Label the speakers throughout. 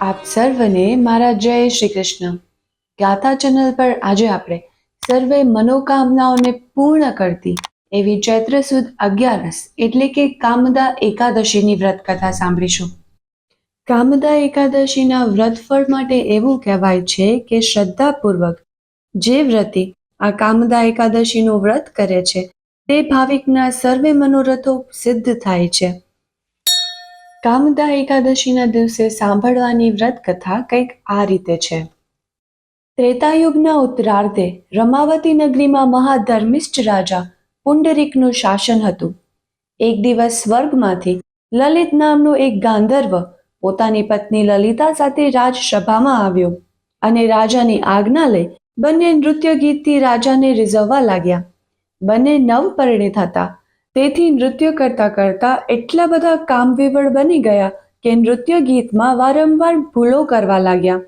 Speaker 1: આપ સર્વને મારા જય શ્રી કૃષ્ણ ગાથા ચેનલ પર આજે આપણે સર્વે મનોકામનાઓને પૂર્ણ કરતી એવી ચૈત્ર સુદ અગિયારસ એટલે કે કામદા એકાદશીની વ્રત કથા સાંભળીશું. કામદા એકાદશીના વ્રત ફળ માટે એવું કહેવાય છે કે શ્રદ્ધાપૂર્વક જે વ્રતી આ કામદા એકાદશીનું વ્રત કરે છે, તે ભાવિકના સર્વે મનોરથો સિદ્ધ થાય છે. કામદા એકાદશીના દિવસે સાંભળવાની વ્રત કથા કંઈક આ રીતે છે. ત્રેતાયુગના ઉત્તરાર્ધે રમાવતી નગરીમાં મહાધર્મિષ્ઠ રાજા પુંડરીકનું શાસન હતું. એક દિવસ સ્વર્ગમાંથી લલિત નામનો એક ગાંધર્વ પોતાની પત્ની લલિતા સાથે રાજસભામાં આવ્યો અને રાજાની આજ્ઞા લઈ બંને નૃત્ય ગીતથી રાજાને રીઝવવા લાગ્યા. બંને નવપરિણીત હતા તેથી નૃત્ય કરતા કરતા એટલા બધા કામવિવળ બની ગયા કે નૃત્ય ગીતમાં વારંવાર ભૂલો કરવા લાગ્યા.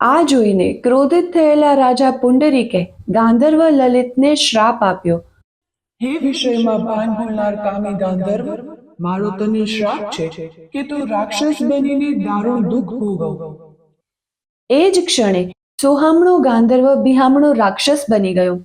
Speaker 1: આ જોઈને ક્રોધિત થયેલા રાજા પુંડરીકે ગાંધર્વ લલિતને શ્રાપ આપ્યો.
Speaker 2: હે વિષયમાં ભાન ભૂલનાર કામી ગાંધર્વ મારો તને શ્રાપ છે કે તું રાક્ષસ બનીને દારૂણ દુઃખ ભોગવ.
Speaker 1: એ જ ક્ષણે સોહામણો ગાંધર્વ બિહામણો રાક્ષસ બની ગયો.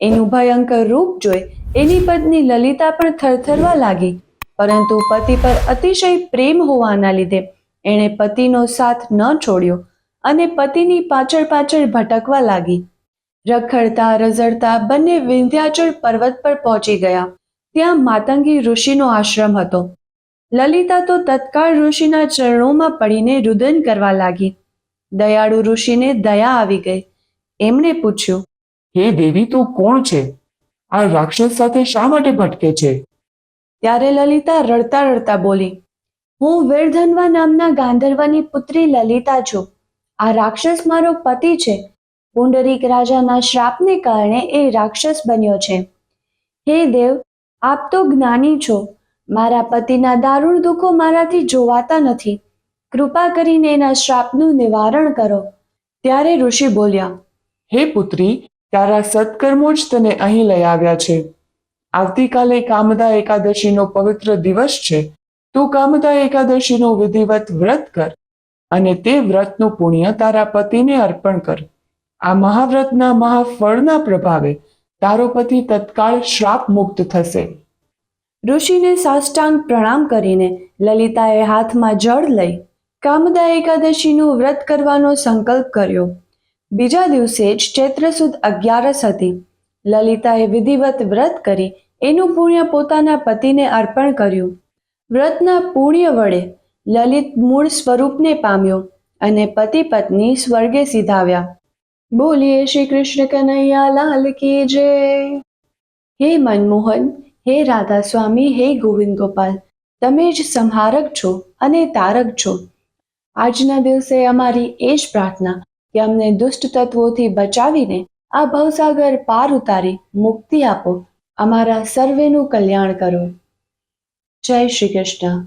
Speaker 1: એનું ભયંકર રૂપ જોઈ એની પત્ની લલિતા પણ થરથરવા લાગી, પરંતુ પતિ પર અતિશય પ્રેમ હોવાના લીધે એણે પતિનો સાથ ન છોડ્યો અને પતિની પાછળ પાછળ ભટકવા લાગી. રખડતા રઝડતા બંને વિંધ્યાચળ પર્વત પર પહોંચી ગયા. ત્યાં માતંગી ઋષિનો આશ્રમ હતો. લલિતા તો તત્કાળ ઋષિના ચરણોમાં પડીને રુદન કરવા લાગી. દયાળુ ઋષિને દયા આવી ગઈ. એમણે પૂછ્યું,
Speaker 2: હે દેવી, તું કોણ છે? આ રાક્ષસ સાથે શા માટે ભટકે છે?
Speaker 1: ત્યારે લલિતા રડતા રડતા બોલી હું વીરધનવા નામના ગાંધર્વની પુત્રી લલિતા છું. આ રાક્ષસ મારો પતિ છે. પુંડરીક રાજાના શ્રાપને કારણે એ રાક્ષસ બન્યો છે. હે દેવ આપ તો જ્ઞાની છો. મારા પતિના દારૂણ દુઃખો મારાથી જોવાતા નથી. કૃપા કરીને એના શ્રાપનું નિવારણ કરો. ત્યારે ઋષિ બોલ્યા
Speaker 2: હે પુત્રી તારા સત્કર્મો જ તને અહીં લઈ આવ્યા છે. આવતીકાલે કામદા એકાદશીનો પવિત્ર દિવસ છે. તું કામદા એકાદશીનો વિધિવત વ્રત કર અને તે વ્રતનું પુણ્ય તારા પતિને અર્પણ કર. આ મહાવ્રતના મહાફળના પ્રભાવે તારો પતિ તત્કાળ શ્રાપ મુક્ત થશે.
Speaker 1: ઋષિને સાષ્ટાંગ પ્રણામ કરીને લલિતાએ હાથમાં જળ લઈ કામદા એકાદશીનું વ્રત કરવાનો સંકલ્પ કર્યો. બીજા દિવસે જ ચૈત્ર સુદ અગિયારસ હતી. લલિતાએ વિધિવત વ્રત કરી એનું પુણ્ય પોતાના પતિને અર્પણ કર્યું. વ્રતના પુણ્ય વડે લલિત મૂળ સ્વરૂપને પામ્યો અને પતિ પત્ની સ્વર્ગે સીધાવ્યા. બોલીએ શ્રી કૃષ્ણ કનૈયા, લાલ કી જય. હે મનમોહન, હે રાધા સ્વામી હે ગોવિંદ ગોપાલ, તમે જ સંહારક છો અને તારક છો. આજના દિવસે અમારી એ જ પ્રાર્થના કે અમને દુષ્ટ તત્વોથી બચાવીને આ ભવસાગર પાર ઉતારી મુક્તિ આપો. અમારા સર્વેનું કલ્યાણ કરો. જય શ્રી કૃષ્ણ.